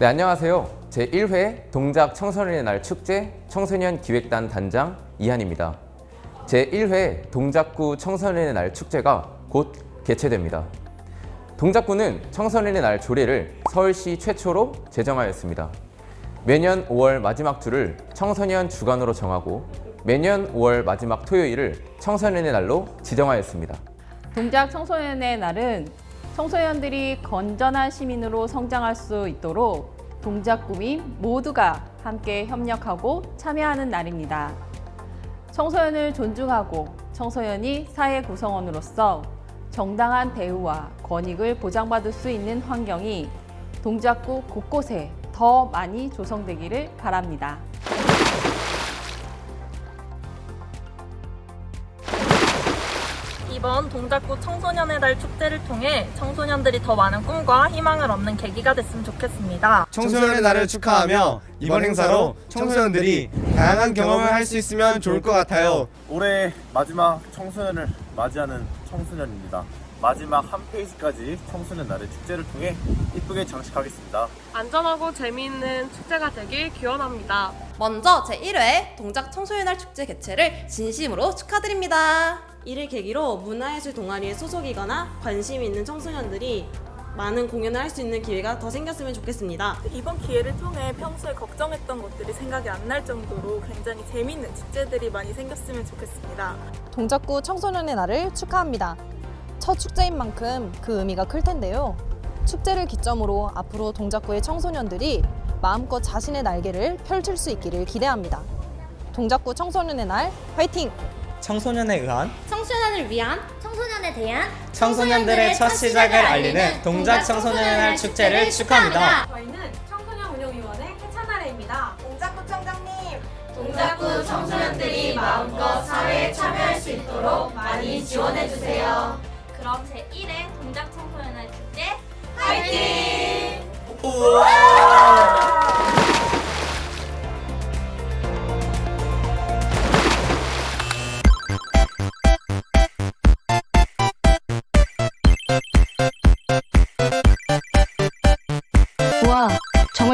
네, 안녕하세요. 제1회 동작 청소년의 날 축제 청소년 기획단 단장 이한입니다. 제1회 동작구 청소년의 날 축제가 곧 개최됩니다. 동작구는 청소년의 날 조례를 서울시 최초로 제정하였습니다. 매년 5월 마지막 주를 청소년 주간으로 정하고 매년 5월 마지막 토요일을 청소년의 날로 지정하였습니다. 동작 청소년의 날은 청소년들이 건전한 시민으로 성장할 수 있도록 동작구민 모두가 함께 협력하고 참여하는 날입니다. 청소년을 존중하고 청소년이 사회 구성원으로서 정당한 대우와 권익을 보장받을 수 있는 환경이 동작구 곳곳에 더 많이 조성되기를 바랍니다. 이번 동작구 청소년의 달 축제를 통해 청소년들이 더 많은 꿈과 희망을 얻는 계기가 됐으면 좋겠습니다. 청소년의 날을 축하하며 이번 행사로 청소년들이 다양한 경험을 할 수 있으면 좋을 것 같아요. 올해 마지막 청소년을 맞이하는 청소년입니다. 마지막 한 페이지까지 청소년 날의 축제를 통해 이쁘게 장식하겠습니다. 안전하고 재미있는 축제가 되길 기원합니다. 먼저 제1회 동작 청소년 날 축제 개최를 진심으로 축하드립니다. 이를 계기로 문화예술 동아리에 소속이거나 관심 있는 청소년들이 많은 공연을 할 수 있는 기회가 더 생겼으면 좋겠습니다. 이번 기회를 통해 평소에 걱정했던 것들이 생각이 안 날 정도로 굉장히 재미있는 축제들이 많이 생겼으면 좋겠습니다. 동작구 청소년의 날을 축하합니다. 첫 축제인 만큼 그 의미가 클 텐데요. 축제를 기점으로 앞으로 동작구의 청소년들이 마음껏 자신의 날개를 펼칠 수 있기를 기대합니다. 동작구 청소년의 날 화이팅! 청소년에 의한 청소년을 위한 청소년에 대한 청소년들의 첫 시작을 알리는 동작 청소년의 날 축제를 축하합니다. 저희는 청소년 운영위원회 해찬아래입니다. 동작구 청장님 동작구 청소년들이 마음껏 사회에 참여할 수 있도록 많이 지원해 주세요. 그럼 제1회 동작 청소년의 축제 화이팅! 우와,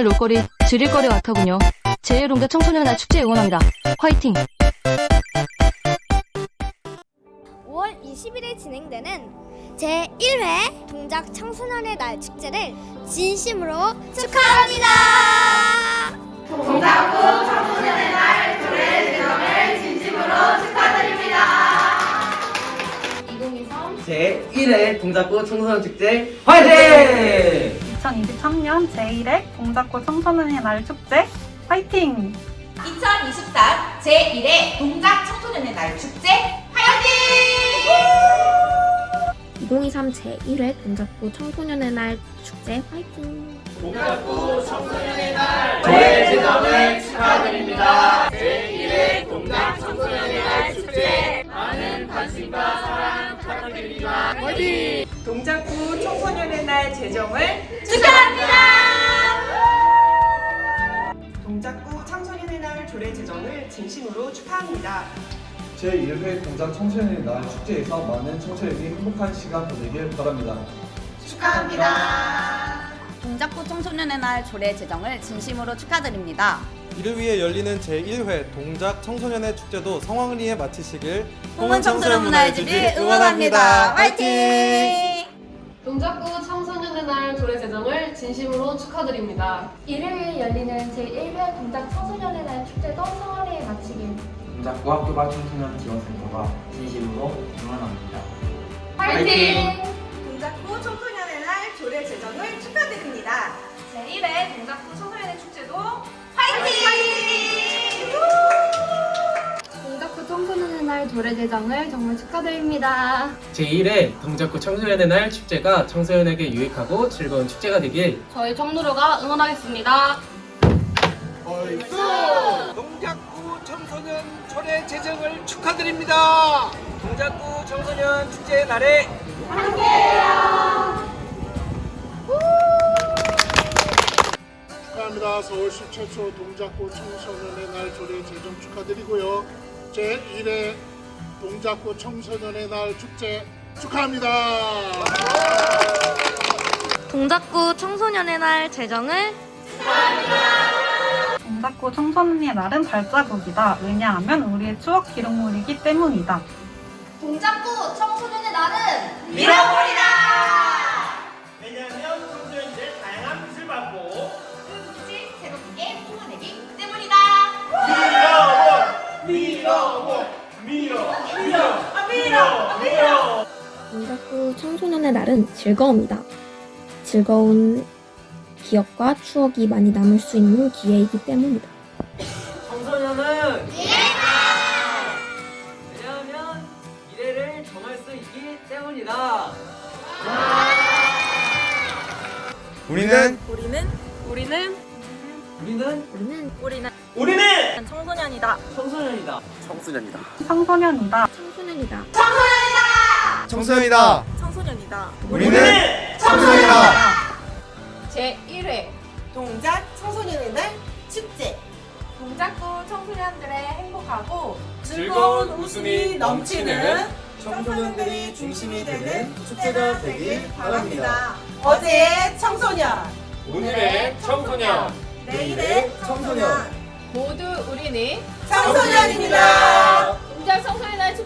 놀거리, 즐길거리 같더군요. 제1동계 청소년의 날 축제 응원합니다. 화이팅! 5월 20일에 진행되는 제1회 동작 청소년의 날 축제를 진심으로 축하합니다. 동작구 청소년의 날 조례 제정을 진심으로 축하드립니다. 2023 제1회 동작구 청소년 축제 화이팅! 2023년 제1회 동작구 청소년의 날 축제 화이팅! 2023 제1회 동작 청소년의 날 축제 화이팅! 2023 제1회 동작구 청소년의 날 축제 화이팅! 조례 제정을 축하드립니다. 조례 제정을 진심으로 축하합니다. 제1회 동작 청소년의 날 축제에서 많은 청소년이 행복한 시간 보내길 바랍니다. 축하합니다. 동작구 청소년의 날 조례 제정을 진심으로 축하드립니다. 이를 위해 열리는 제1회 동작 청소년의 축제도 성황리에 마치시길 홍은 청소년 문화의 집이 응원합니다. 화이팅! 동작구 날 조례 제정을 진심으로 축하드립니다. 일요일 열리는 제1회 동작 청소년의 날 축제도 성월리에 마치길 동작구 학교가 청소년 지원센터가 진심으로 응원합니다. 화이팅! 동작구 청소년의 날 조례 제정을 축하드립니다. 제1회 동작구 청소년 청소년의 날 조례 제정을 정말 축하드립니다. 제1회 동작구 청소년의 날 축제가 청소년에게 유익하고 즐거운 축제가 되길 저희 청루로가 응원하겠습니다. 동작구 청소년 초례 제정을 축하드립니다. 동작구 청소년 축제 날에 축하합니다. 서울시 최초 동작구 청소년의 날 조례 제정 축하드리고요. 제1회 동작구 청소년의 날 축제 축하합니다. 동작구 청소년의 날 제정을 동작구 청소년의 날은 발자국이다. 왜냐하면 우리의 추억 기록물이기 때문이다. 동작구 청소년의 날은 밀어버리다! 청소년의 날은 즐거움이다. 즐거운 기억과 추억이 많이 남을 수 있는 기회이기 때문이다. 청소년은 왜냐하면 미래를 정할 수 있기 때문이다. 우리는 우리는 우리는 우리는 우리는 우리는 우리는 청소년이다. 청소년이다. 청소년이다. 청소년이다. 청소년이다. 청소년이다. 청소년이다. 우리는 청소년이다. 제1회 동작 청소년의 날 축제. 동작구 청소년들의 행복하고 즐거운 웃음이 넘치는 청소년들이 중심이 되는 축제가 되길 바랍니다. 어제의 청소년, 오늘의 청소년. 내일의 청소년, 모두 우리는 청소년입니다. 동작 청소년